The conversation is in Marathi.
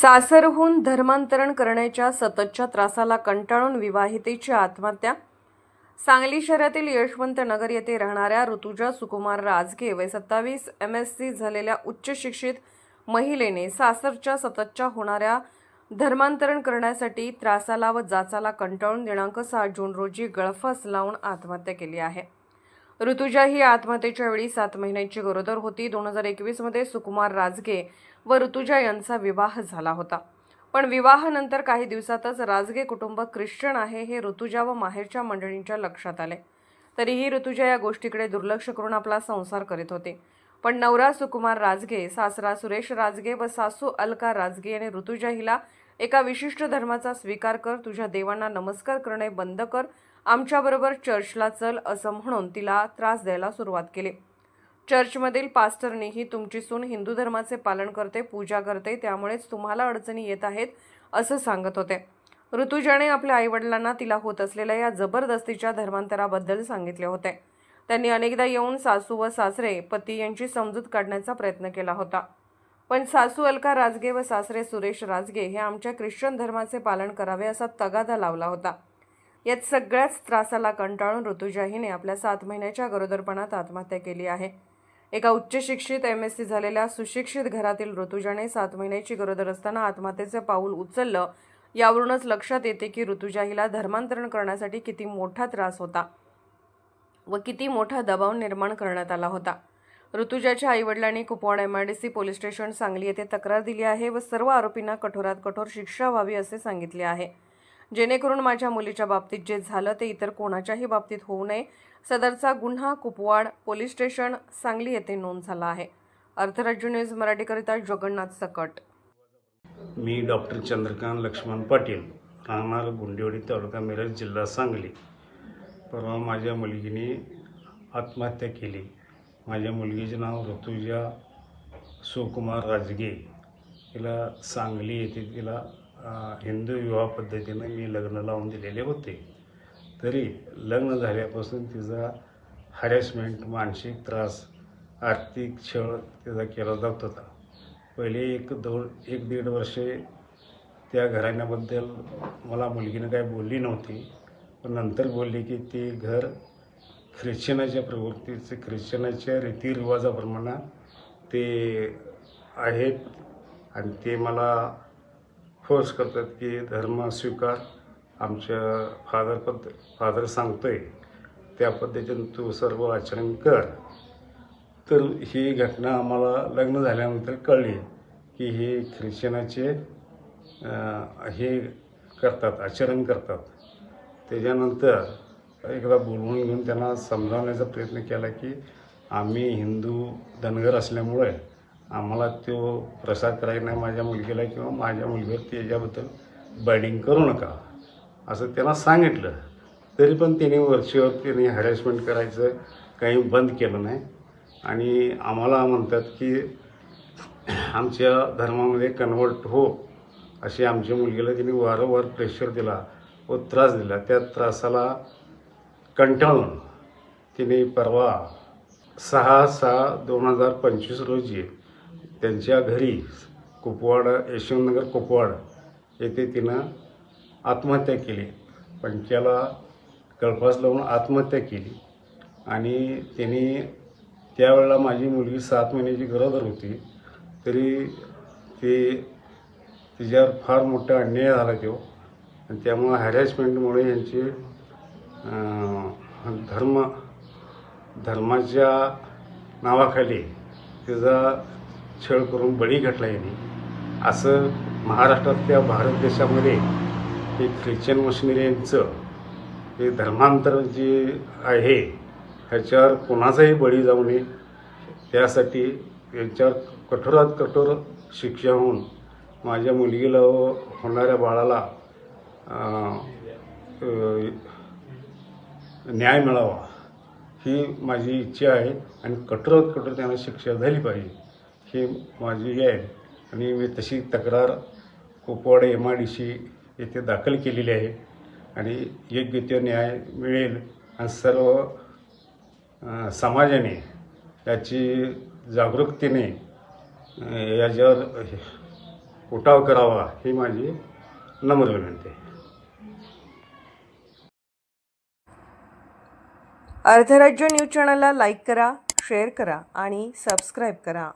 सासरहून धर्मांतरण करण्याच्या सततच्या त्रासाला कंटाळून विवाहितेची आत्महत्या. सांगली शहरातील यशवंत नगर येथे राहणाऱ्या ऋतुजा सुकुमार राजगे वय सत्तावीस एम एस सी झालेल्या उच्च शिक्षित महिलेने सासरच्या सततच्या होणाऱ्या धर्मांतरण करण्यासाठी त्रासाला व जाचाला कंटाळून दिनांक सहा जून रोजी गळफास लावून आत्महत्या केली आहे. ऋतुजा ही आत्महत्येच्या वेळी सात महिन्यांची गरोदर होती. दोन हजार एकवीसमध्ये सुकुमार राजगे व ऋतुजा यांचा विवाह झाला होता. पण विवाहानंतर काही दिवसातच राजगे कुटुंब ख्रिश्चन आहे हे ऋतुजा व माहेरच्या मंडळींच्या लक्षात आले. तरीही ऋतुजा या गोष्टीकडे दुर्लक्ष करून आपला संसार करीत होते. पण नवरा सुकुमार राजगे सासरा सुरेश राजगे व सासू अलका राजगे यांनी ऋतुजा हिला एका विशिष्ट धर्माचा स्वीकार कर तुझ्या देवांना नमस्कार करणे बंद कर आमच्याबरोबर चर्चला चल असं म्हणून तिला त्रास द्यायला सुरुवात केली. चर्चमधील पास्टरनीही तुमची सून हिंदू धर्माचे पालन करते पूजा करते त्यामुळेच तुम्हाला अडचणी येत आहेत असं सांगत होते. ऋतुजाने आपल्या आईवडिलांना तिला होत असलेल्या या जबरदस्तीच्या धर्मांतराबद्दल सांगितले होते. त्यांनी अनेकदा येऊन सासू व सासरे पती यांची समजूत काढण्याचा प्रयत्न केला होता. पण सासू अलका राजगे व सासरे सुरेश राजगे हे आमच्या ख्रिश्चन धर्माचे पालन करावे असा तगादा लावला होता. यात सगळ्याच त्रासाला कंटाळून ऋतुजा हिने आपल्या सात महिन्याच्या गरोदरपणात आत्महत्या केली आहे. एका उच्च शिक्षित एम एस सी झालेल्या सुशिक्षित घरातील ऋतुजाने सात महिन्याची गरोदर असताना आत्महत्येचं पाऊल उचललं. यावरूनच लक्षात येते की ऋतुजा हिला धर्मांतरण करण्यासाठी किती मोठा त्रास होता व किती मोठा दबाव निर्माण करण्यात आला होता. ऋतुजाच्या आईवडिलांनी Kupwad M I D C police station Sangli येथे तक्रार दिली आहे व सर्व आरोपींना कठोरात कठोर शिक्षा व्हावी असे सांगितले आहे. जेणेकरून माझ्या मुलीच्या बाबतीत जे झालं ते इतर कोणाच्याही बाबतीत होऊ नये. सदरचा गुन्हा कुपवाड पोलीस स्टेशन सांगली येथे नोंद झाला आहे. अर्थराज्य न्यूज मराठीकरिता जगन्नाथ सकट. मी डॉक्टर चंद्रकांत लक्ष्मण पाटील राहणार गुंडेवाडी तालुका मिरज जिल्हा सांगली. परवा माझ्या मुलगीने आत्महत्या केली. माझ्या मुलगीचे नाव ऋतुजा सुकुमार राजगे. तिला सांगली येथे तिला हिंदू विवाह पद्धतीनं मी लग्न लावून दिलेले होते. तरी लग्न झाल्यापासून तिचा हॅरेसमेंट मानसिक त्रास आर्थिक छळ तिचा केला जात होता. पहिले एक दोन एक दीड वर्षे त्या घराण्याबद्दल मला मुलगीनं काय बोलली नव्हती. पण नंतर बोलली की ते घर ख्रिश्चनाच्या प्रवृत्तीचे ख्रिश्चनाच्या रीतिरिवाजाप्रमाणे ते आहेत आणि ते मला फोर्स करतात की धर्म स्वीकार आमच्या फादर पद्ध फादर सांगतोय त्या पद्धतीनं तू सर्व आचरण कर. तर ही घटना आम्हाला लग्न झाल्यानंतर कळली की हे ख्रिश्चनाचे हे करतात आचरण करतात. त्याच्यानंतर एकदा बोलवून घेऊन त्यांना समजावण्याचा प्रयत्न केला की आम्ही हिंदू धनगर असल्यामुळे आम्हाला तो प्रसाद करायचा नाही माझ्या मुलगीला किंवा माझ्या मुलगीवर त्याच्याबद्दल बायडिंग करू नका असं त्यांना सांगितलं. तरी पण त्याने वरचीवर त्याने हॅरेसमेंट करायचं काही बंद केलं नाही. आणि आम्हाला म्हणतात की आमच्या धर्मामध्ये कन्वर्ट हो अशी आमच्या मुलगीला तिने वारंवार प्रेशर दिला व त्रास दिला. त्या त्रासाला कंटाळून तिने परवा सहा सहा दोन हजार पंचवीस रोजी त्यांच्या घरी कुपवाड यशवंतनगर कुपवाड येथे तिनं आत्महत्या केली. पंख्याला गळफास लावून आत्महत्या केली. आणि त्यांनी त्यावेळेला माझी मुलगी सात महिन्याची गरोदर होती. तरी ते तिच्यावर फार मोठा अन्याय झाला तो. आणि त्यामुळं हॅरॅसमेंटमुळे यांची धर्म धर्माच्या नावाखाली तिचा छळ करून बळी घातला यांनी. असं महाराष्ट्रातल्या भारत देशामध्ये हे ख्रिश्चन मशिनरीचं हे धर्मांतर जे आहे ह्याच्यावर कोणाचाही बळी जाऊ नये त्यासाठी यांच्यावर कठोरात कठोर शिक्षा होऊन माझ्या मुलगीला व होणाऱ्या बाळाला न्याय मिळावा ही माझी इच्छा आहे आणि कठोरात कठोर त्यांना शिक्षा झाली पाहिजे. ही माझी हे आहे. आणि मी तशी तक्रार Kupwad M I D C येथे दाखल केलेली आहे. आणि योग्य तो न्याय मिळेल आणि सर्व समाजाने याची जागरूकतेने याच्यावर उठाव करावा ही माझी नम्र विनंती आहे. अर्धराज्य न्यूज चॅनलला लाईक करा शेअर करा आणि सबस्क्राईब करा.